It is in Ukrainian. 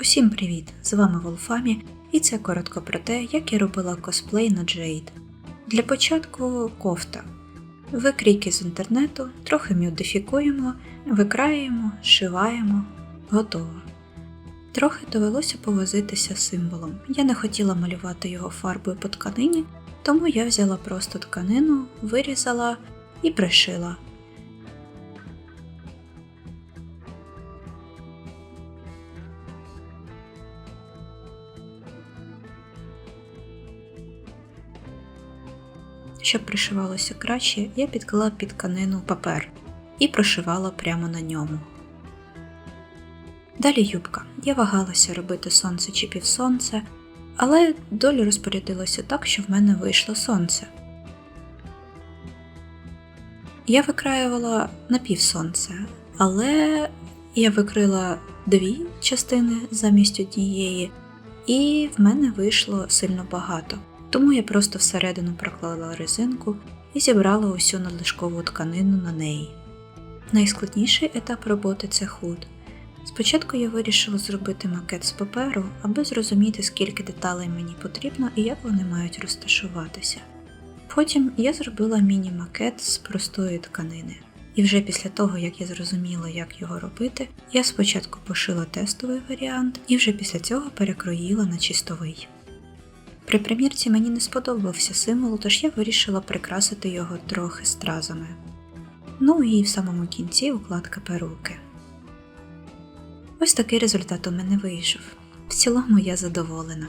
Усім привіт! З вами Волфамі, і це коротко про те, як я робила косплей на Джейд. Для початку кофта. Викрійки з інтернету, трохи модифікуємо, викраємо, шиваємо, готово. Трохи довелося повозитися символом. Я не хотіла малювати його фарбою по тканині, тому я взяла просто тканину, вирізала і пришила. Щоб пришивалося краще, я підклала під тканину папер і прошивала прямо на ньому. Далі юбка. Я вагалася робити сонце чи півсонце, але доля розпорядилася так, що в мене вийшло сонце. Я викраювала на півсонце, але я викрила дві частини замість однієї, і в мене вийшло сильно багато. Тому я просто всередину проклала резинку і зібрала усю надлишкову тканину на неї. Найскладніший етап роботи це худ. Спочатку я вирішила зробити макет з паперу, аби зрозуміти, скільки деталей мені потрібно і як вони мають розташуватися. Потім я зробила міні-макет з простої тканини. І вже після того, як я зрозуміла, як його робити, я спочатку пошила тестовий варіант і вже після цього перекроїла на чистовий. При примірці мені не сподобався символ, тож я вирішила прикрасити його трохи стразами. Ну і в самому кінці укладка перуки. Ось такий результат у мене вийшов. В цілому я задоволена.